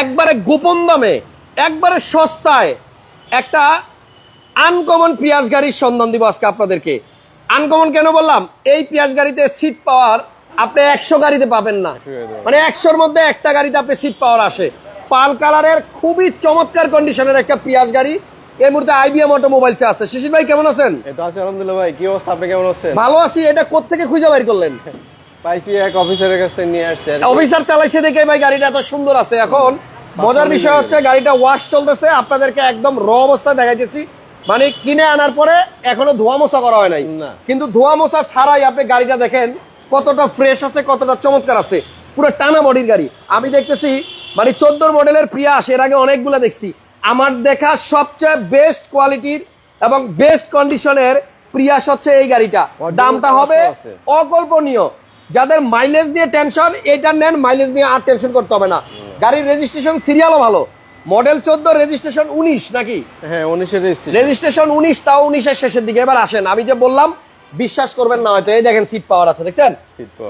একবারে গোপন দামে একবারে সস্তায় একটা আনকমন পিয়াজ গাড়ির সন্ধান দিব আজকে আপনাদেরকে। আনকমন কেন বললাম? এই পিয়াজ গাড়িতে সিট পাওয়ার আপনি একশো গাড়িতে পাবেন না। মানে একশোর মধ্যে একটা গাড়িতে আপনি সিট পাওয়ার আসে। পাল কালারের খুবই চমৎকার কন্ডিশনের একটা পিয়াজ গাড়ি। এই মুহূর্তে আইবিএম অটোমোবাইলসে আছে। শিশির ভাই কেমন আছেন? এটা আছে আলহামদুলিল্লাহ ভাই। কি অবস্থা? আপনি কেমন আছেন? ভালো আছি। এটা কোত্থেকে খুঁজে বাইর করলেন? পাইছি এক অফিসারের কাছ থেকে নিয়ে আসছে অফিসার চালাইছে দেখে ভাই গাড়িটা এত সুন্দর আছে। এখন মজার বিষয় হচ্ছে গাড়িটা ওয়াশ চলতেছে আপনাদেরকে একদম র অবস্থায় দেখাইতেছি। মানে কিনে আনার পরে এখনও ধোয়া মোছা করা হয় নাই। কিন্তু ধোয়া মোছা ছাড়াই আপনি গাড়িটা দেখেন কতটা ফ্রেশ আছে কতটা চমৎকার আছে। পুরো টানা বডির গাড়ি। আমি দেখতেছি মানে চোদ্দোর মডেলের প্রিয়াস এর আগে অনেকগুলো দেখছি। আমার দেখা সবচেয়ে বেস্ট কোয়ালিটির এবং বেস্ট কন্ডিশনের প্রিয়াস হচ্ছে এই গাড়িটা। দামটা হবে অকল্পনীয়। যাদের মাইলেজ নিয়ে টেনশন এটা নেন মাইলেজ নিয়ে আর টেনশন করতে হবে না। গাড়ির রেজিস্ট্রেশন সিরিয়ালও ভালো। মডেল চোদ্দ রেজিস্ট্রেশন উনিশ নাকি? হ্যাঁ উনিশের রেজিস্ট্রেশন উনিশ তাও উনিশের শেষের দিকে। এবার আসেন আমি যে বললাম বিশ্বাস করবেন না হয়তো এই দেখেন সিট পাওয়ার আছে দেখছেন?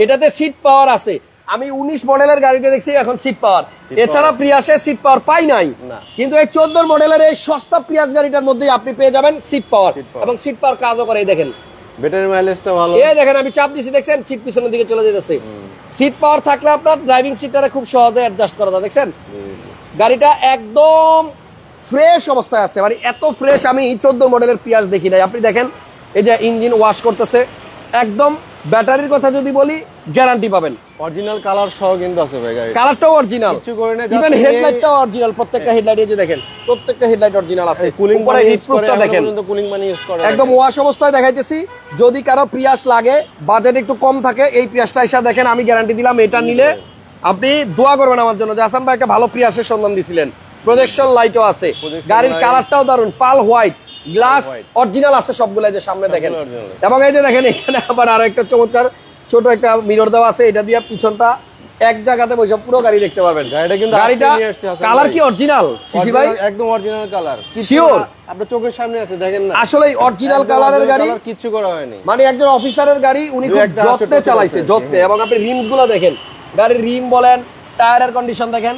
এটাতে সিট পাওয়ার আছে। আমি উনিশ মডেলের গাড়িতে দেখছি এখন সিট পাওয়ার এছাড়া প্রিয়াসে সিট পাওয়ার পাই নাই। না। কিন্তু এই চোদ্দ মডেলের এই সস্তা প্রিয়াস গাড়িটার মধ্যেই আপনি পেয়ে যাবেন সিট পাওয়ার এবং সিট পাওয়ার কাজও করে এই দেখেন। ব্যাটারি মাইলেজটা ভালো। এই দেখেন আমি চাপ দিছি দেখছেন? সিট পিছনের দিকে চলে যেতেছে। সিট পাওয়ার থাকলে আপনার ড্রাইভিং সিটটারে খুব সহজে অ্যাডজাস্ট করা যায় দেখছেন? গাড়িটা একদম ফ্রেশ অবস্থায় আছে। মানে এত ফ্রেশ আমি চোদ্দ মডেলের পিয়াজ দেখি নাই। আপনি দেখেন এই যে ইঞ্জিন ওয়াশ করতেছে। একদম ব্যাটারির কথা যদি বলি গ্যারান্টি পাবেন। অরিজিনাল কালার সহ কিন্তু আছে ভাই গাড়ি কালারটাও অরিজিনাল কিছু করে না ইভেন হেডলাইটটাও অরিজিনাল প্রত্যেকটা হেডলাইট এই যে দেখেন প্রত্যেকটা হেডলাইট অরিজিনাল আছে। কুলিং উপরে হিট প্রুফটা দেখেন। কুলিং মানে ইউজ করে একদম ওয়াশ অবস্থায় দেখাইতেছি। যদি কারও প্রিয়াস লাগে বাজেট একটু কম থাকে এই প্রিয়াসটা এসে দেখেন আমি গ্যারান্টি দিলাম এটা নিলে আপনি দোয়া করবেন আমার জন্য যে হাসান ভাই একটা ভালো প্রিয়াসের সন্ধান দিছিলেন। প্রজেকশন লাইটও আছে। গাড়ির কালারটাও দারুণ পাল হোয়াইট গ্লাস অরিজিনাল আছে সবগুলো যে সামনে দেখেন। এবং এই যে দেখেন এখানে আবার আরও একটা চমৎকার ছোট একটা মিরর দেওয়া আছে এটা দিয়ে পিছনটা এক জায়গাতে বসে পুরো গাড়ি দেখতে পারবেন। গাড়িটা কিন্তু গাড়িটা কালার কি অরিজিনাল শিশি ভাই? একদম অরিজিনাল কালার Sure? আপনার চোখের সামনে আছে দেখেন না। আসলে অরিজিনাল কালারের গাড়ি কিছু করা হয়নি। মানে একজন অফিসারের গাড়ি উনি খুব যত্নে চালাইছে। যত্নে। এবং আপনি রিমসগুলো দেখেন। গাড়ির রিম বলেন টায়ারের কন্ডিশন দেখেন।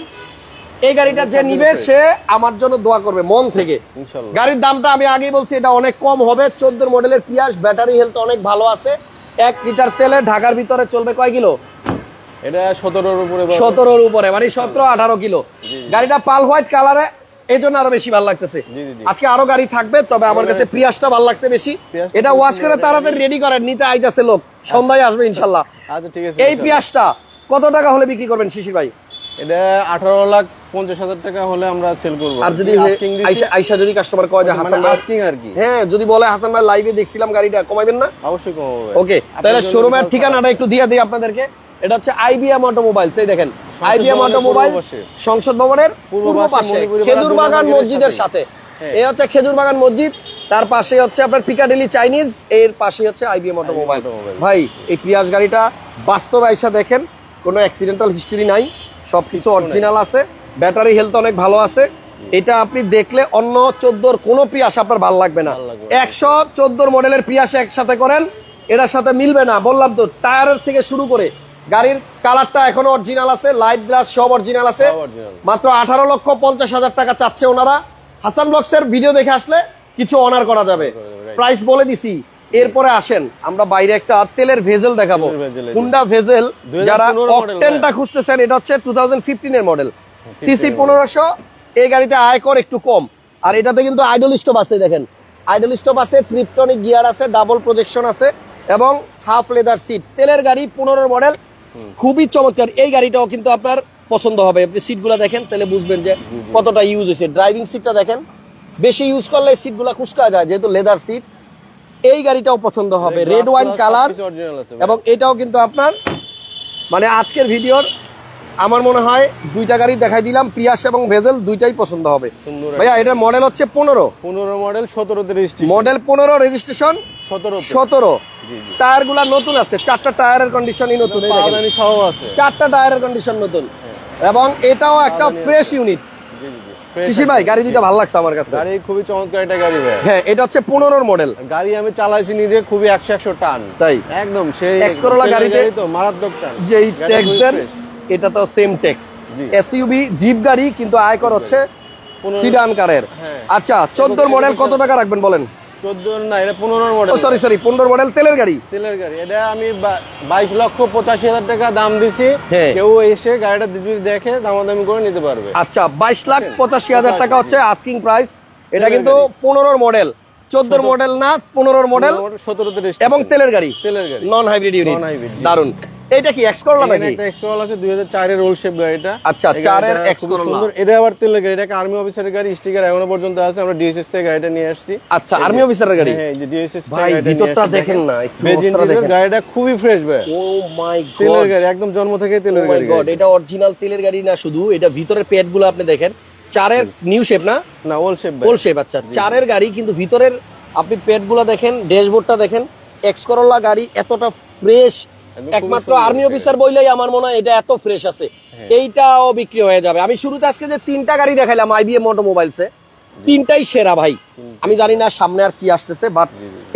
এই গাড়িটা যে নিবে সে আমার জন্য দোয়া করবে মন থেকে। গাড়ির দামটা আমি আগেই বলছি এটা অনেক কম হবে। চোদ্দ মডেলের পিয়াস ব্যাটারি হেলথ অনেক ভালো আছে। এক লিটার তেলে ঢাকার ভিতরে চলবে কয় কিলো? এটা সতেরোর উপরে সতেরোর উপরে মানে সতেরো আঠারো কিলো। গাড়িটা পাল হোয়াইট কালারে এই জন্য আরও বেশি ভালো লাগতেছে। আজকে আরও গাড়ি থাকবে তবে আমার কাছে প্রিয়াসটা ভালো লাগছে বেশি। এটা ওয়াশ করে তাড়াতাড়ি রেডি করেন নিতে আইতাছে লোক। সন্ধ্যায় আসবে ইনশাল্লাহ। আচ্ছা ঠিক আছে এই প্রিয়াসটা কত টাকা হলে বিক্রি করবেন শিশির ভাই? এটা আঠারো লাখ পঞ্চাশ হাজার টাকা হলে আমরা সেল করব। আর যদি আইসা- যদি কাস্টমার কয় যে মানে হাসান ভাই asking আর কি। হ্যাঁ যদি বলে হাসান ভাই লাইভে দেখছিলাম গাড়িটা কমাইবেন না? অবশ্যই কমাবো ওকে তাহলে শোরুমের ঠিকানাটা একটু দিয়ে দিই আপনাদেরকে। এটা হচ্ছে আইবিএম অটোমোবাইলস এই দেখেন। আইবিএম পাশে। সংসদ ভবনের পূর্ব পাশে, খেজুর বাগান মসজিদের সাথে। হ্যাঁ। এই হচ্ছে খেজুর বাগান মসজিদ তার পাশে হচ্ছে আপনার পিকাডেলি চাইনিজ এর পাশে হচ্ছে আইবিএম অটোমোবাইল। ভাই এই প্রিয়াস গাড়িটা বাস্তব আইসা দেখেন কোনো অ্যাক্সিডেন্টাল হিস্টরি নাই। সবকিছু অরিজিনাল আছে ব্যাটারি হেলথ অনেক ভালো আছে। এটা আপনি দেখলে অন্য চোদ্দোর কোনো প্রিয়াস আপনার ভালো লাগবে না। একশো চোদ্দোর মডেলের প্রিয়াস একসাথে করেন এটার সাথে মিলবে না। বললাম তো টায়ারের থেকে শুরু করে গাড়ির কালারটা এখনও অরিজিনাল আছে লাইট গ্লাস সব অরিজিনাল আছে। মাত্র আঠারো লক্ষ পঞ্চাশ হাজার টাকা চাচ্ছে ওনারা। হাসান ব্লগসের ভিডিও দেখে আসলে কিছু অনার করা যাবে. প্রাইস বলে দিছি এরপরে আসেন আমরা বাইরে একটা তেলের ভেজেল দেখাবো। হুন্ডা ভেজেল যারা অকটেনটা খুঁজতেছেন এটা হচ্ছে টু ফিফটিনের মডেল সিসি পনেরোশো এই গাড়িতে আয়কর একটু কম। আর এটাতে কিন্তু আইডল স্টপ আছে দেখেন। আইডল স্টপ আছে ট্রিপটনিক গিয়ার আছে ডাবল প্রজেকশন আছে এবং হাফ লেদার সিট তেলের গাড়ি পনেরোর মডেল খুবই চমৎকার। এই গাড়িটাও কিন্তু আপনার পছন্দ হবে। আপনি সিটগুলো দেখেন তাহলে বুঝবেন যে কতটা ইউজ হয়েছে। ড্রাইভিং সিটটা দেখেন। বেশি ইউজ করলে সিটগুলো কুচকা যায় যেহেতু লেদার সিট এই গাড়িটাও পছন্দ হবে। রেড ওয়াইন কালার এবং এটাও কিন্তু আপনার মানে আজকের ভিডিওর আমার মনে হয় দুইটা গাড়ি দেখাই দিলাম প্রিয়াস এবং ভেজেল দুইটাই পছন্দ হবে। ভাইয়া এটার মডেল হচ্ছে পনেরো। পনেরো মডেল রেজিস্ট্রেশন মডেল পনেরো রেজিস্ট্রেশন সতেরো। সতেরো টায়ারগুলা নতুন আছে চারটা টায়ারের কন্ডিশনই নতুন চারটা টায়ারের কন্ডিশন নতুন। এবং এটাও একটা ফ্রেশ ইউনিট শিশির ভাই গাড়ি ভালো লাগছে আমার কাছে। গাড়ি খুবই চমৎকার একটা গাড়ি ভাই। হ্যাঁ এটা হচ্ছে পনেরোর মডেল গাড়ি আমি চালাইছি নিজে খুবই একশো একশো টান। তাই? একদম সেই Corolla গাড়িতে গাড়ি তো মারাত্মক টান। যেই গাড়িটা ট্যাক্স দেন এটা তো সেম ট্যাক্স। এসইউবি জিপ গাড়ি কিন্তু আয়কর হচ্ছে সিডান কারের হ্যাঁ। আচ্ছা চোদ্দোর মডেল কত টাকা রাখবেন বলেন? না এটা মডেল সরি সরি পনেরো মডেল তেলের গাড়ি? তেলের গাড়ি। এটা আমি বা- বাইশ লক্ষ পঁচাশি হাজার টাকা দাম দিছি। হ্যাঁ। কেউ এসে গাড়িটা যদি দেখে দামাদামি করে নিতে পারবে। আচ্ছা বাইশ লাখ বুঝছেন? পঁচাশি হাজার টাকা হচ্ছে আস্কিং প্রাইস এটা কিন্তু পনেরোর মডেল চোদ্দোর মডেল না পনেরোর মডেল সতেরোতে এবং তেলের গাড়ি। তেলের গাড়ি। নন হাইব্রিড ইউনিট দারুণ এটা কি এক্স করলা নাকি? একটা এক্সট্রা আছে দুই হাজার চারের রোল শেপ গাড়িটা আচ্ছা, এই চারের গাড়িটা X খুবই Corolla। সুন্দর। এটা আবার তেলের গাড়ি এটাকে আর্মি অফিসারের গাড়ি স্টিকার এখনও পর্যন্ত আছে আমরা ডিএসএস থেকে গাড়িটা নিয়ে আসছি। আচ্ছা আর্মি অফিসারের গাড়ি? হ্যাঁ ডিএসএস ভাই, ভিতরটা দেখেন না, একটু বেজ দেখেন। গাড়িটা খুবই ফ্রেশ ভাই। ও মাই তেলের গাড়ি একদম জন্ম থেকে তেলের গাড়ি গড। এটা অরিজিনাল তেলের গাড়ি না শুধু এটা ভিতরের পেটগুলো আপনি দেখেন। চারের নিউ শেপ না? না ওল শেপ গোল শেপ আচ্ছা। চারের গাড়ি কিন্তু ভিতরের আপনি পেটগুলো দেখেন ড্যাশবোর্ডটা দেখেন এক্স করোলা গাড়ি এতটা ফ্রেশ একমাত্র আর্মি। অফিসার বইলেই আমার মনে হয় এটা এত ফ্রেশ আছে। হ্যাঁ। এইটাও বিক্রি হয়ে যাবে। আমি শুরুতে আজকে যে তিনটা গাড়ি দেখাইলাম আইবিএম অটোমোবাইলসে তিনটাই সেরা ভাই। আমি জানি না সামনে আর কি আসতেছে বাট।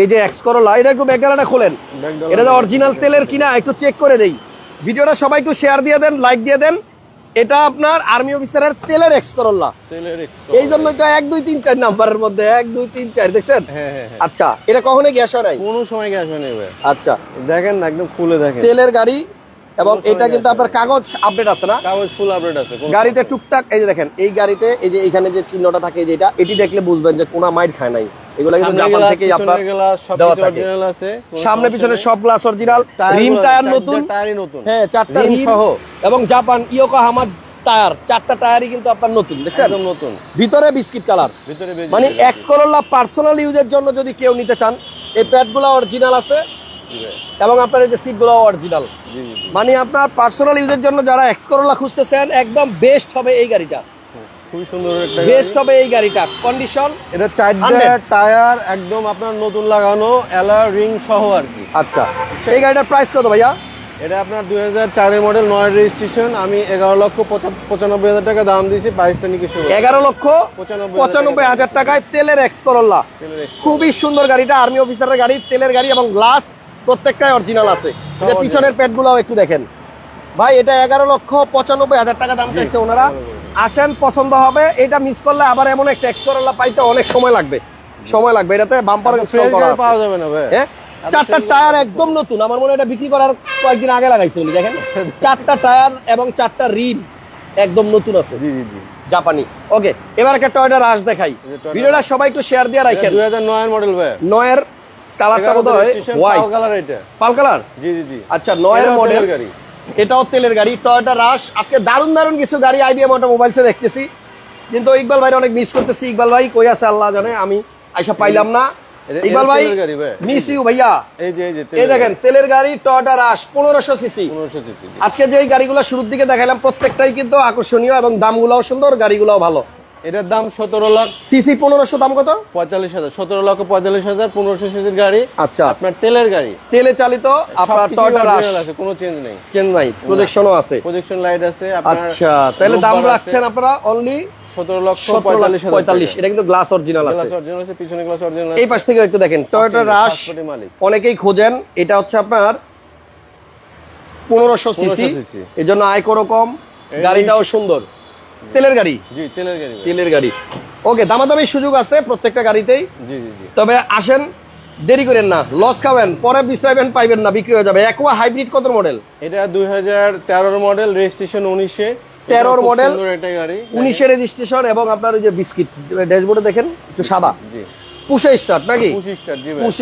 এই যে এক্স করোলা এটা একটু ব্যাকগ্রাউন্ডটা খোলেন এটা অরিজিনাল তেলের কিনা একটু চেক করে দেই। ভিডিওটা সবাইকে একটু শেয়ার দিয়ে দেন লাইক দিয়ে দেন। এটা আপনার আর্মি অফিসারের তেলের এক্স করোলা তেলের X এই জন্যই তো এক দুই তিন চার নাম্বারের মধ্যে এক দুই তিন চার দেখছেন? হ্যাঁ হ্যাঁ হ্যাঁ। আচ্ছা এটা কখনো গ্যাস হয় নাই? কোনো সময় গ্যাস হয় ভাই। আচ্ছা। দেখেন না একদম খুলে দেখেন। তেলের গাড়ি এবং এটা কিন্তু আপনার কাগজ আপডেট আছে না? কাগজ ফুল আপডেট আছে গাড়িতে টুকটাক এই যে দেখেন এই গাড়িতে এই যে এখানে যে চিহ্নটা থাকে যে এটা এটি দেখলে বুঝবেন যে কোনা মাইট খায় নাই। এগুলো কিন্তু সামনে জাপান থেকেই আপনার দেওয়া থাকে। পিছনে সব গ্লাস অরিজিনাল রিম টায়ার নতুন। টায়ারই নতুন। হ্যাঁ চারটা রিম সহ। এবং জাপান টায়ার চারটা টায়ারই কিন্তু আপনার নতুন দেখছেন? একদম নতুন। ভিতরে বিস্কিট কালার ভিতরে মানে। এক্স করোলা পার্সোনাল ইউজের জন্য যদি কেউ নিতে চান এই প্যাডগুলো অরিজিনাল আছে। এবং আপনার এই যে সিটগুলো অরিজিনাল। মানে আপনার পার্সোনাল ইউজের জন্য যারা এক্স করোলা খুঁজতেছেন একদম বেস্ট হবে এই গাড়িটা। খুবই সুন্দর একটা বেস্ট হবে এই গাড়িটা। কন্ডিশন এটা চারটা টায়ার একদম আপনার নতুন লাগানো এলা রিং সহ আর কি। আচ্ছা। এই গাড়িটার প্রাইস কত ভাইয়া? এটা আপনার দুই হাজার চারের মডেল নয় রেজিস্ট্রেশন আমি এগারো লক্ষ পঁচানব্বই হাজার টাকা দাম দিয়েছি বাইশটা নিয়ে কিছু এগারো লক্ষ পঁচানব্বই হাজার টাকায় তেলের এক্স খুবই সুন্দর গাড়িটা আর্মি অফিসারের গাড়ি তেলের গাড়ি এবং গ্লাস প্রত্যেকটাই অরিজিনাল আছে। original। পিছনের প্যাডগুলো একটু দেখেন। ভাই এটা এগারো লক্ষ পঁচানব্বই হাজার টাকা দাম চাইছে ওনারা। আসেন পছন্দ হবে। এটা মিস করলে আবার এমন একটা এক্স পাইতে অনেক সময় লাগবে। সময় লাগবে। এটাতে বাম্পার ইনস্টল করা আছে। পাওয়া যাবে না ভাই। হ্যাঁ? চারটা টায়ার একদম নতুন। আমার মনে হয় এটা বিক্রি করার কয়েকদিন আগে লাগাইছে উনি দেখেন। চারটা টায়ার এবং চারটা রিম একদম নতুন আছে। জি জি জি। জাপানি। ওকে এবার একটা টয়টা রাশ দেখাই। ভিডিওটা সবাই একটু শেয়ার দিয়ে রাখেন। দুই হাজার নয়ের মডেল ভাই। নয়ের কালারটা বোধ হয় হোয়াইট কালার এটা। Pearl colour? জি জি জি। আচ্ছা নয়ের এটাও মডেল গাড়ি। এটাও তেলের গাড়ি টয়টা রাশ আজকে দারুণ দারুণ কিছু গাড়ি আইবিএম অটোমোবাইলসে দেখতেছি। কিন্তু ইকবাল ভাই অনেক মিস করতেছি। ইকবাল ভাই কই আছে আল্লাহ জানে আমি আইসা পাইলাম না। ইকবাল ভাই। মিস ইউ ভাইয়া। এই যে এই দেখেন তেলের গাড়ি টয়টা রাশ পনেরোশো সিসি আজকে যে গাড়িগুলো শুরুর দিকে দেখাইলাম প্রত্যেকটাই কিন্তু আকর্ষণীয় এবং দামগুলোও সুন্দর গাড়িগুলোও ভালো। এটার দাম সতেরো লাখ সিসি পনেরোশো দাম কত? পঁয়তাল্লিশ হাজার। সতেরো লক্ষ পঁয়তাল্লিশ হাজার পনেরোশো সিসির গাড়ি। আচ্ছা। আপনার তেলের গাড়ি। তেলে চালিত আপনার আছে কোনো চেঞ্জ নেই। চেন্নাই প্রজেকশনও আছে। প্রজেকশন লাইট আছে আচ্ছা তাহলে দাম রাখছেন আপনারা অনলি সতেরো লক্ষ পঁয়তাল্লিশ পঁয়তাল্লিশ। এটা কিন্তু গ্লাস অরিজিনাল গ্লাস অরিজিনাল আছে পিছনে গ্লাস অরিজিনাল এই পাশ থেকে একটু দেখেন টয়োটা রাশ মালিক। অনেকেই খোঁজেন এটা হচ্ছে আপনার পনেরোশো সিসি। 1500 cc এই জন্য আয়করও কম গাড়িটাও সুন্দর। তেলের গাড়ি? জি তেলের গাড়ি ওকে তেলের গাড়ি। ওকে দামাদামি সুযোগ আছে প্রত্যেকটা গাড়িতেই। জি জি জি। তবে আসেন দেরি করেন না লস খাবেন পরে বিশ্রাইবেন পাইবেন না বিক্রি হয়ে যাবে। একোয়া হাইব্রিড কত মডেল এটা দুই হাজার তেরোর মডেল রেজিস্ট্রেশন উনিশে। 13 খুব model, সুন্দর একটা গাড়ি। উনিশের রেজিস্ট্রেশন এবং আপনার ওই যে বিস্কিট ড্যাশবোর্ডে দেখেন একটু সাদা। জি। পুষে স্টার্ট নাকি?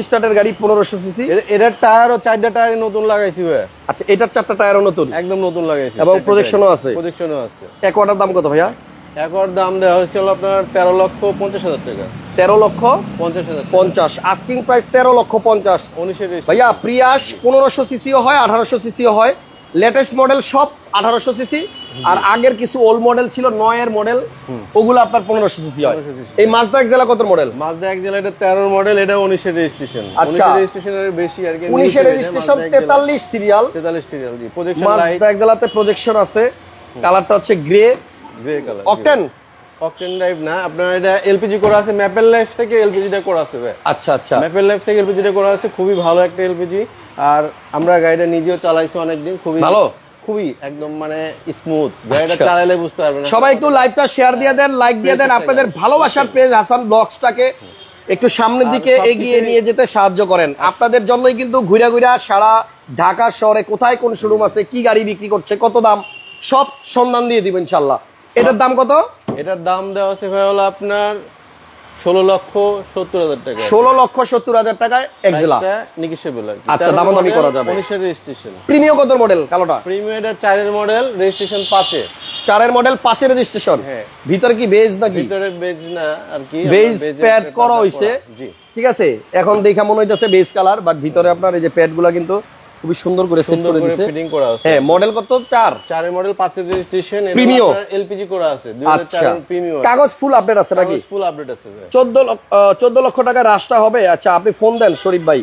স্টার্টের গাড়ি পনেরোশো সিসি এটার টায়ার ও চারটা টায়ার নতুন লাগাইছি ভাই। আচ্ছা এটার চারটা টায়ারও নতুন? একদম নতুন লাগাইছি। এবং আছে? প্রজেকশনও আছে। এক ওয়াটার দাম কত ভাইয়া? একর দাম দেওয়া হয়েছিল আপনার তেরো লক্ষ পঞ্চাশ হাজার টাকা। তেরো লক্ষ পঞ্চাশ হাজার পঞ্চাশ। আস্কিং প্রাইস তেরো লক্ষ পঞ্চাশ। উনিশের ভাইয়া প্রিয়াস পনেরোশো সিসিও হয় আঠারোশো সিসিও হয়। লেটেস্ট মডেল সব আঠারোশো সিসি আর আগের কিছু ওল্ড মডেল ছিল নয়ের মডেল ওগুলো আপনার পনেরোশো সিসি হয়। 1500 cc এই মাজদা জেলা কত মডেল মাজদা এক জেলা এটা তেরোর মডেল এটা উনিশের রেজিস্ট্রেশন আচ্ছা। রেজিস্ট্রেশনের বেশি আর কি। উনিশের রেজিস্ট্রেশন তেতাল্লিশ সিরিয়াল তেতাল্লিশ সিরিয়াল জি। প্রজেকশন মাজদা জেলাতে প্রজেকশন আছে। কালারটা হচ্ছে grey grey colour octane octane drive না। আপনার এটা এলপিজি করা আছে। ম্যাপেল লাইফ থেকে এলপিজিটা করা আছে আচ্ছা আচ্ছা। ম্যাপেল লাইফ থেকে এলপিজিটা করা আছে। খুবই ভালো একটা এলপিজি আর আমরা গাড়িটা নিজেও চালাইছি অনেকদিন খুবই ভালো? খুবই একদম মানে স্মুথ গাড়িটা আচ্ছা। চালালে বুঝতে পারবেন সবাই একটু লাইভটা শেয়ার দিয়ে দেন লাইক দিয়ে দেন। আপনাদের ভালোবাসার পেজ হাসান ব্লগসটাকে একটু সামনের দিকে এগিয়ে নিয়ে যেতে সাহায্য করেন। আপনাদের জন্যই কিন্তু ঘুরে ঘুরে সারা ঢাকা শহরে কোথায় কোন শোরুম আছে কি গাড়ি বিক্রি করছে কত দাম সব সন্ধান দিয়ে দিব ইনশাল্লাহ এটার দাম কত? এটার দাম দেওয়া আছে ভাই হলো আপনার ষোলো লক্ষ সত্তর হাজার টাকা। ষোলো লক্ষ সত্তর হাজার টাকায় এক্সেলা আচ্ছা, দামাদামি করা যাবে। উনিশের রেজিস্ট্রেশন প্রিমিয় কত মডেল কালোটা? প্রিমিয়াম এটা চারের মডেল রেজিস্ট্রেশন পাঁচে চারের মডেল পাঁচের রেজিস্ট্রেশন হ্যাঁ। ভিতরে কি বেজ নাকি? ভিতরে বেজ না আর কি বেজ প্যাড করা হইছে। ঠিক আছে? এখন দেখা মনে হইতেছে বেজ কালার বাট ভিতরে আপনার এই যে প্যাডগুলা কিন্তু খুবই সুন্দর করে সেট করে দিছে। ফিটিং করা আছে। হ্যাঁ মডেল কত? চার। চারের মডেল পাঁচের রেজিস্ট্রেশন Premium? এলপিজি করা আছে। দুই হাজার আচ্ছা। কাগজ ফুল আপডেট আছে নাকি? ফুল আপডেট আছে ভাই। চোদ্দ চোদ্দ লক্ষ টাকা রাশটা হবে। আচ্ছা আপনি ফোন দেন শরীফ ভাই।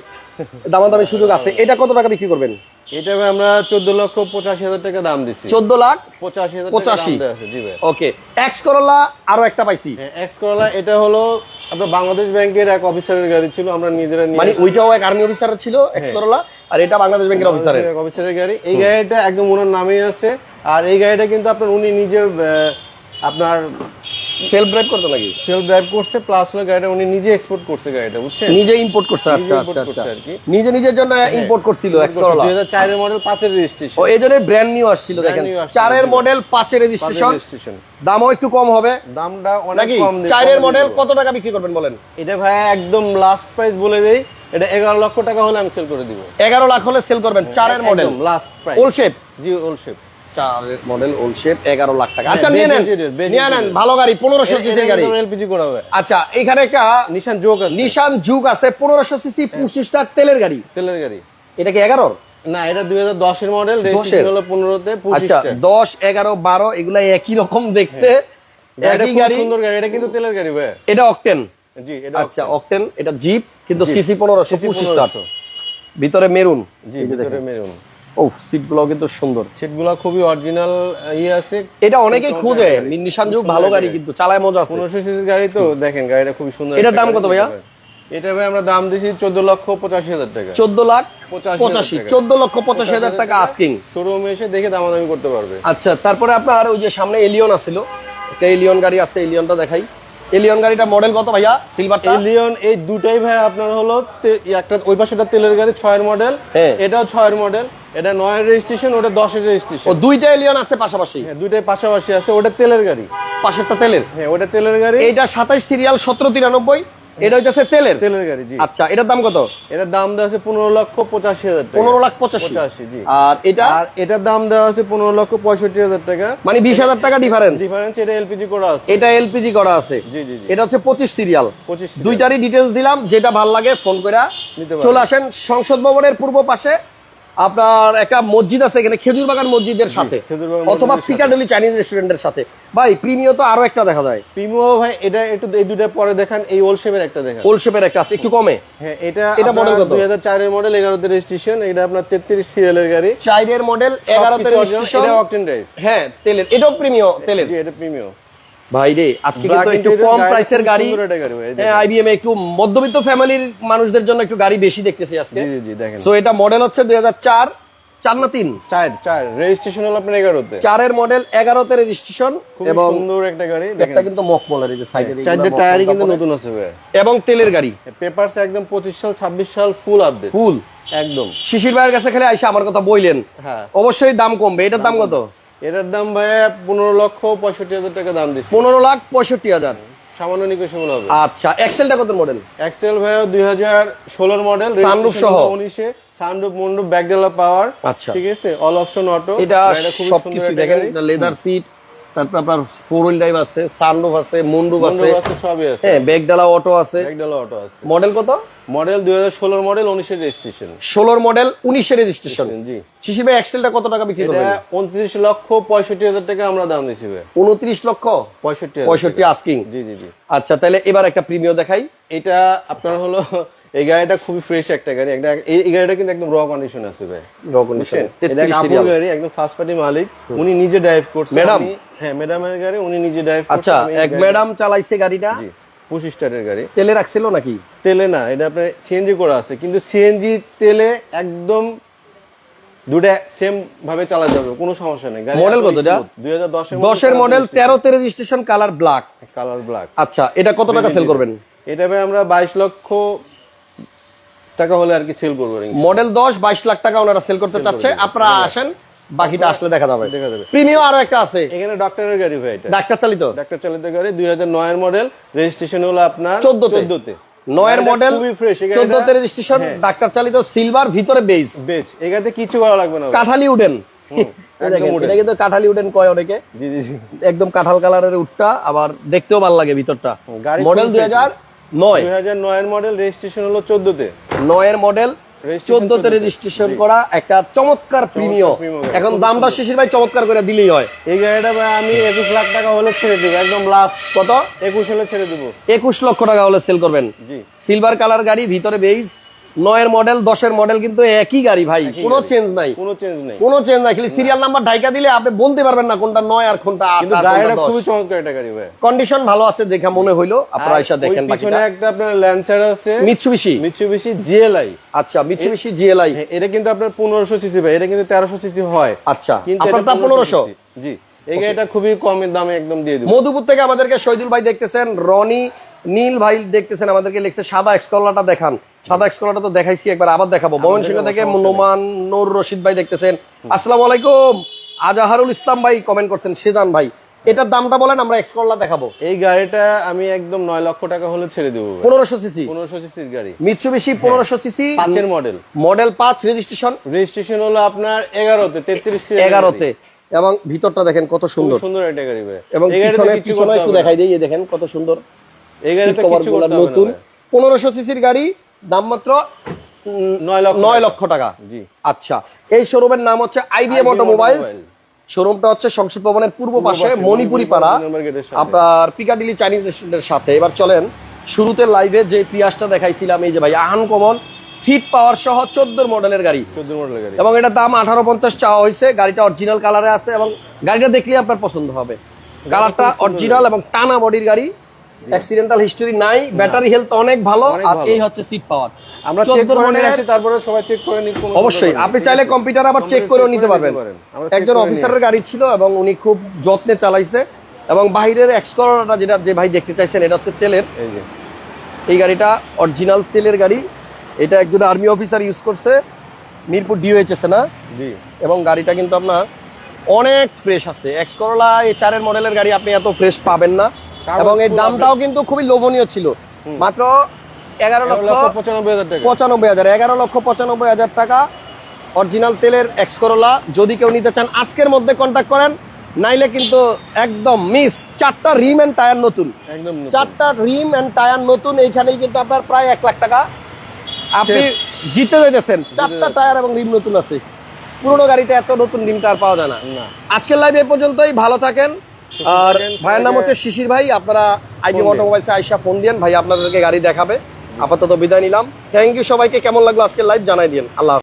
দামাদামি সুযোগ আছে। এটা কত টাকা বিক্রি করবেন? এটা আমরা চোদ্দ লক্ষ পঁচাশি হাজার টাকা দাম দিচ্ছি চোদ্দ লাখ পঁচাশি হাজার টাকা দাম আছে জি ভাই। ওকে। এক্স করলা আরও একটা পাইছি। এক্স করলা এটা হলো আপনার বাংলাদেশ ব্যাংকের এক অফিসারের গাড়ি ছিল আমরা নিজেরা মানে ওইটাও এক আর্মি অফিসার ছিল এক্স করলা আর এটা বাংলাদেশ ব্যাংকের অফিসারের অফিসারের গাড়ি। এই গাড়িটা একদম ওনার নামেই আছে। আর এই গাড়িটা কিন্তু আপনার উনি নিজে আপনার সেলফ ড্রাইভ করতে নাকি? সেলফ ড্রাইভ করছে প্লাস হলো গাড়িটা উনি নিজে এক্সপোর্ট করছে গাড়িটা বুঝছেন? নিজে ইম্পোর্ট করছে আচ্ছা আচ্ছা আচ্ছা। আর কি। নিজে নিজের জন্য ইম্পোর্ট করছিল এক্স করলা দুই হাজার চারের মডেল পাঁচের রেজিস্ট্রেশন ও এই জন্য ব্র্যান্ড নিউ আসছিল দেখেন। new আসছিল, চারের মডেল পাঁচের রেজিস্ট্রেশন রেজিস্ট্রেশন দামও একটু কম হবে। দামটা অনেক কম দিয়ে- চারের কম মডেল কত টাকা বিক্রি করবেন বলেন? এটা ভাই একদম লাস্ট প্রাইস বলে দেই। এটা এগারো লক্ষ টাকা হলে আমি সেল করে দিব এগারো লাখ হলে সেল করবেন চারের model last price all shape G all shape চারের মডেল ওল শেপ এগারো লাখ টাকা হ্যাঁ, আচ্ছা নিয়ে নেন নিয়ে নেন ভালো গাড়ি পনেরোশো সিসির গাড়ি এলপিজি করা হবে আচ্ছা এখানে একটা নিশান যোগ আছে নিশান যুগ আছে পনেরোশো সিসি পঁচিশ স্টার তেলের গাড়ি তেলের গাড়ি এটা কি এগারোর না এটা দুই হাজার দশের মডেল রেজিস্ট্রেশন হলো পনেরোতে আচ্ছা পঁচিশটা দশ এগারো বারো এগুলা একই রকম দেখতে একই গাড়ি সুন্দর গাড়ি এটা কিন্তু তেলের গাড়ি ভাই এটা অকটেন জি এটা আচ্ছা অকটেন এটা জিপ কিন্তু সিসি পনেরোশো CC পঁচিশ স্টার 1500 ভিতরে মেরুন। জি ভিতরে মেরুন। সিটগুলো কিন্তু সুন্দর। সিটগুলো খুবই অরিজিনাল ইয়ে আছে। এটা অনেকেই খুঁজে। নিশান যুগ ভালো গাড়ি কিন্তু চালায় মজা আছে। পনেরোশো সিসির গাড়ি তো দেখেন গাড়িটা খুবই সুন্দর এটার দাম কত ভাইয়া? এটা ভাই আমরা দাম দিয়েছি চোদ্দ লক্ষ পঁচাশি হাজার টাকা। চোদ্দ লাখ পঁচাশি পঁচাশি। হাজার টাকা। চোদ্দ লক্ষ পঁচাশি হাজার টাকা আস্কিং শোরুমে এসে দেখে দামাদামি করতে পারবে। আচ্ছা তারপরে আপনার ওই যে সামনে এলিয়ন আছিল একটা এলিয়ন গাড়ি আছে এলিয়নটা দেখাই। এলিয়ন গাড়িটা মডেল কত ভাইয়া? সিলভার এলিয়ন এই দুটাই ভাই আপনার হলো একটা ওই পাশেটা তেলের গাড়ি ছয়ের মডেল হ্যাঁ। এটাও ছয়ের মডেল এটা নয়ের রেজিস্ট্রেশন ওটা দশের ও রেজিস্ট্রেশন দুইটা এলিয়ন আছে পাশাপাশি? হ্যাঁ দুইটাই পাশাপাশি আছে। ওটা তেলের গাড়ি। পাশেরটা তেলের? হ্যাঁ ওটা তেলের গাড়ি। এটা সাতাইশ সিরিয়াল সতেরো তিরানব্বই। এটা হইতাছে তেলের? তেলের গাড়ি জি। আচ্ছা এটার দাম কত? এটার দাম দেওয়া আছে পনেরো লক্ষ পঁচাশি হাজার টাকা। পনেরো লাখ পঁচাশি। পঁচাশি জি। আর এটা? আর এটার দাম দেওয়া আছে পনেরো লক্ষ পঁয়ষট্টি হাজার টাকা। মানে বিশ হাজার টাকা ডিফারেন্স ডিফারেন্স এটা এলপিজি করা আছে। এটা এলপিজি করা আছে। জি জি এটা হচ্ছে পঁচিশ সিরিয়াল পঁচিশ দুইটারই ডিটেলস দিলাম যেটা ভালো লাগে ফোন করে। চলে আসেন সংসদ ভবনের পূর্ব পাশে। আপনার একটা মসজিদ আছে এখানে খেজুর বাগান মসজিদের সাথে অথবা পিকাডেলি চাইনিজ রেস্টুরেন্টের সাথে। ভাই প্রিমিয় তো আরও একটা দেখা যায়। প্রিমো ভাই এটা একটু এই দুটা পরে দেখান এই ওল শেপের একটা দেখান। ওল শেপের একটা আছে একটু কমে। হ্যাঁ এটা এটা model কত? দুই হাজার চারের মডেল এগারোতে রেজিস্ট্রেশন এটা আপনার তেত্রিশ সিরিয়ালের গাড়ি। চাইরের মডেল এগারোতে সবকিছু original, রেজিস্ট্রেশন এটা অকটেন ড্রাইভ হ্যাঁ তেলের এটাও প্রিমিয় তেলের। জি এটা প্রিমিয়াম ভাই রে আজকে কিন্তু একটু কম প্রাইসের গাড়ি। হ্যাঁ আইবিএম একটু মধ্যবিত্ত ফ্যামিলির মানুষদের জন্য একটু গাড়ি বেশি দেখতেছি আজকে। জি জি দেখেন। সো এটা মডেল হচ্ছে দুই হাজার চার চার না তিন? চার চার। রেজিস্ট্রেশন হলো আপনার এগারোতে। চারের মডেল এগারোতে রেজিস্ট্রেশন এবং সুন্দর একটা গাড়ি একটা কিন্তু মকমলের যে সাইডের চারটে টায়ারই কিন্তু নতুন আছে এবং তেলের গাড়ি। পেপারস একদম পঁচিশ সাল ছাব্বিশ সাল ফুল আপডেট ফুল একদম। শিশির ভাইয়ের কাছে খেলে আইসা আমার কথা বইলেন। হ্যাঁ। অবশ্যই দাম কমবে। এটার দাম কত? এটার দাম ভাইয়া পনেরো লক্ষ পঁয়ষট্টি হাজার টাকা দাম দিচ্ছে পনেরো লাখ পঁয়ষট্টি হাজার। সামান্য নিকোশন হবে। আচ্ছা এক্সেলটা কত মডেল এক্সেল ভাইয়া দুই হাজার ষোলোর মডেল সানরুফ সহ। উনিশে সানরুফ মন্ডুপ ব্যাকডেলা পাওয়ার আচ্ছা। ঠিক আছে? অল অপশন অটো এটা সবকিছু দেখেন লেদার সিট তারপর আপনার ফোর হুইল ড্রাইভ আছে সানরুফ আছে মুন্ডুপ আছে। সবই আছে। হ্যাঁ ব্যাগডালা অটো আছে। ব্যাকডেলা অটো আছে। মডেল কত? মডেল দুই হাজার ষোলোর মডেল উনিশের রেজিস্ট্রেশন ষোলোর মডেল উনিশের রেজিস্ট্রেশন জি। শিশির ভাই এক্সেলটা কত টাকা বিক্রি করবেন? উনত্রিশ লক্ষ পঁয়ষট্টি হাজার টাকা আমরা দাম দিচ্ছি উনত্রিশ লক্ষ পঁয়ষট্টি পঁয়ষট্টি। আস্কিং জি জি জি। আচ্ছা তাহলে এবার একটা প্রিমিয় দেখাই। এটা আপনার হলো এই গাড়িটা খুবই ফ্রেশ একটা গাড়ি। একটা এই গাড়িটা কিন্তু একদম র কন্ডিশন আছে ভাই। বুঝছেন? এটা এক আপুর গাড়ি একদম ফার্স্ট পার্টি মালিক। উনি নিজে ড্রাইভ করছে। Madam? আমি- হ্যাঁ ম্যাডামের গাড়ি উনি নিজে ড্রাইভ করছে। আচ্ছা এক ম্যাডাম চালাইছে গাড়িটা? জি পঁচিশ স্টারের গাড়ি। তেলে রাখছিল নাকি? তেলে না এটা আপনার সিএনজি করা আছে। কিন্তু সিএনজি তেলে একদম দুটা সেম ভাবে চালা যাবে কোনো সমস্যা নেই। Model কত এটা? দুই হাজার দশের দশের মডেল তেরোতে registration colour black colour black আচ্ছা এটা কত টাকা সেল করবেন? এটা ভাই আমরা বাইশ লক্ষ টাকা হলে আর কি সেল করব মডেল দশ বাইশ লাখ টাকা ওনারা সেল করতে চাচ্ছে। আপনারা আসেন বাকিটা আসলে দেখা যাবে। দেখা যাবে। প্রিমিয়াম আরও একটা আছে। এখানে ডক্টরের গাড়ি ভাই এটা। ডাক্তার চালিত? ডাক্তার চালিত গাড়ি দুই হাজার নয়ের মডেল রেজিস্ট্রেশন হলো আপনার 14 তে। চোদ্দতে। নয়ের মডেল ফ্রেশ চোদ্দতে রেজিস্ট্রেশন হ্যাঁ। ডাক্তার চালিত সিলভার ভিতরে বেস বেচ এই কিছু করা লাগবে না। কাঠালি উডেন এটা কিন্তু কাঠালি উডেন কয় অনেকে? জি জি জি। একদম কাঁঠাল কালারের উটটা আবার দেখতেও ভালো লাগে ভিতরটা। মডেল দুই হাজার নয়। দুই হাজার নয়ের মডেল রেজিস্ট্রেশন হলো চোদ্দতে। নয়ের মডেল চোদ্দতে রেজিস্ট্রেশন করা একটা চমৎকার গাড়ি। এখন দামটা শিশির ভাই চমৎকার করে দিলেই হয়। এই গাড়িটা ভাই আমি একুশ লাখ টাকা হলে ছেড়ে দেবো একদম লাস্ট কত? একুশ হলে ছেড়ে দেবো। একুশ লক্ষ টাকা হলে সেল করবেন। জি। সিলভার কালার গাড়ি ভিতরে বেইজ নয়ের মডেল দশের মডেল কিন্তু একই গাড়ি ভাই। কোনো চেঞ্জ নাই। কোনো চেঞ্জ নাই। কোনো চেঞ্জ নাই খালি সিরিয়াল নাম্বার ঢাইকা দিলে আপনি বলতে পারবেন না কোনটা নয় আর কোনটা আট কিন্তু গাড়িটা খুবই চমৎকার একটা গাড়ি ভাই। কন্ডিশন ভালো আছে দেখা মনে হইল আপনারা এসে দেখেন পিছনে একটা আপনার ল্যান্সার আছে। মিৎসুবিশি মিৎসুবিশি জিএলআই আচ্ছা মিৎসুবিশি জিএলআই এটা কিন্তু আপনার পনেরোশো সিসি ভাই এটা কিন্তু তেরোশো সিসি হয়। আচ্ছা কিন্তু আপনারটা পনেরোশো 1500 জি এই গাড়িটা খুবই কম দামে একদম দিয়ে দিব। মধুপুর থেকে আমাদেরকে শহীদুল ভাই দেখতেছেন রনি নীল ভাই দেখতেছেন আমাদেরকে লিখছে সাদা এক্সকলাটা দেখান। সাদা এক্সকলাটা তো দেখাইছি একবার আবার দেখাবো। ময়মনসিংহ থেকে নোমান নূর রশিদ ভাই দেখতেছেন। আসসালামু আলাইকুম। আজাহারুল ইসলাম ভাই কমেন্ট করছেন সেজান ভাই। এটার দামটা বলেন আমরা এক্সকলা দেখাবো। এই গাড়িটা আমি একদম নয় লক্ষ টাকা হলে ছেড়ে দেবো পনেরোশো সিসি। পনেরোশো সিসির গাড়ি। মিৎসুবিশি পনেরোশো সিসি। পাঁচের মডেল মডেল পাঁচ রেজিস্ট্রেশন রেজিস্ট্রেশন হলো আপনার এগারোতে তেত্রিশ এগারোতে। এবং ভিতরটা দেখেন কত সুন্দর। সুন্দর একটা গাড়ি ভাই। এবং পিছনে পিছনে একটু দেখাই দিই দেখেন কত সুন্দর। এই না নতুন। পনেরোশো সিসির গাড়ি দাম মাত্র নয় লক্ষ টাকা। জি। আচ্ছা এই শোরুমের নাম হচ্ছে আইবিএম অটোমোবাইল শোরুমটা হচ্ছে সংসদ ভবনের পূর্ব পাশে মণিপুরি পাড়া। আপনার পিকাডিলি চাইনিজ রেস্টুরেন্টের সাথে। এবার চলেন শুরুতে লাইভে যে পিয়াসটা দেখাইছিলাম এই যে ভাই আহান কমন সিট পাওয়ার সহ চোদ্দোর মডেলের গাড়ি। চোদ্দ মডেল গাড়ি। এবং এটার দাম আঠারো পঞ্চাশ চাওয়া হয়েছে। গাড়িটা অরিজিনাল কালারে আছে এবং গাড়িটা দেখলেই আপনার পছন্দ হবে। কালারটা অরিজিনাল এবং টানা বডির গাড়ি। অ্যাক্সিডেন্টাল হিস্টরি নাই ব্যাটারি হেলথ অনেক ভালো। আর এই হচ্ছে সিট পাওয়ার আমরা চেক করে নিয়ে আসি তারপরে সবাই চেক করে নিই অবশ্যই। আপনি চাইলে কম্পিউটার আবার চেক করেও নিতে পারবেন। একজন অফিসারের গাড়ি ছিল এবং উনি খুব যত্নে চালাইছে এবং বাইরের এক্সকলারটা যেটা যে ভাই দেখতে চাইছেন এটা হচ্ছে তেলের। এই গাড়িটা অরিজিনাল তেলের গাড়ি। এটা একজন আর্মি অফিসার ইউজ করছে। মিরপুর ডিওএইচএস না? এবং গাড়িটা কিন্তু আপনার অনেক ফ্রেশ আছে। এক্স করোলা এই চারের মডেলের গাড়ি আপনি এত ফ্রেশ পাবেন না। এবং full দামটাও কিন্তু খুবই লোভনীয় ছিল। মাত্র এগারো লক্ষ পঁচানব্বই হাজার টাকা। পঁচানব্বই হাজার এগারো লক্ষ পঁচানব্বই হাজার টাকা। অরিজিনাল তেলের এক্স করোলা যদি কেউ নিতে চান আজকের মধ্যে কন্ট্যাক্ট করেন। নাইলে কিন্তু একদম মিস চারটা রিম এন্ড টায়ার নতুন। একদম চারটা রিম এন্ড টায়ার নতুন এইখানেই কিন্তু আপনার প্রায় এক লাখ টাকা। আপনি জিতে হইতেছেন চারটা টায়ার এবং রিম নতুন আছে। পুরোনো গাড়িতে এত নতুন রিম টায়ার পাওয়া যায় না। না। আজকের লাইভ এ পর্যন্তই ভালো থাকেন। আর ভাইয়ের নাম হচ্ছে শিশির ভাই আপনারা আইডি অটোমোবাইলস আইসা ফোন দিন ভাই আপনাদেরকে গাড়ি দেখাবে। আপাতত বিদায় নিলাম। থ্যাংক ইউ সবাইকে কেমন লাগল আজকে লাইভ জানাই দিন আল্লাহ।